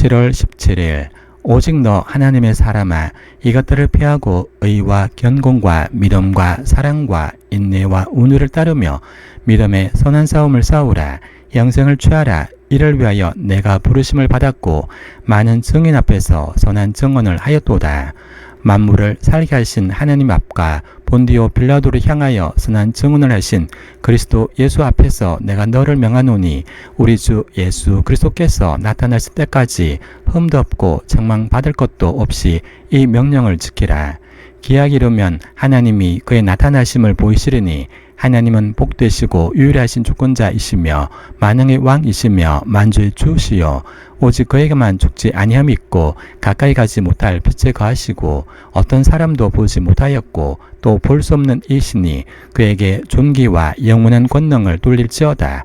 7월 17일 오직 너 하나님의 사람아 이것들을 피하고 의와 견공과 믿음과 사랑과 인내와 운율을 따르며 믿음의 선한 싸움을 싸우라. 영생을 취하라. 이를 위하여 내가 부르심을 받았고 많은 증인 앞에서 선한 증언을 하였도다 만물을 살게 하신 하나님 앞과 본디오 빌라도를 향하여 선한 증언을 하신 그리스도 예수 앞에서 내가 너를 명하노니 우리 주 예수 그리스도께서 나타나실 때까지 흠도 없고 책망 받을 것도 없이 이 명령을 지키라. 기약 이르면 하나님이 그의 나타나심을 보이시리니 하나님은 복되시고 유일하신 주권자이시며 만왕의 왕이시며 만주의 주시요 오직 그에게만 죽지 아니함이 있고 가까이 가지 못할 빛에 거하시고 어떤 사람도 보지 못하였고 또 볼 수 없는 이시니 그에게 존귀와 영원한 권능을 돌릴지어다.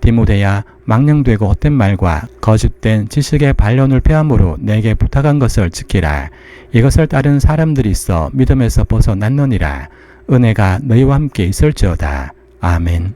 디모데야 망령되고 헛된 말과 거짓된 지식의 반론을 폐함으로 내게 부탁한 것을 지키라. 이것을 따른 사람들이 있어 믿음에서 벗어났느니라. 은혜가 너희와 함께 있을지어다. 아멘.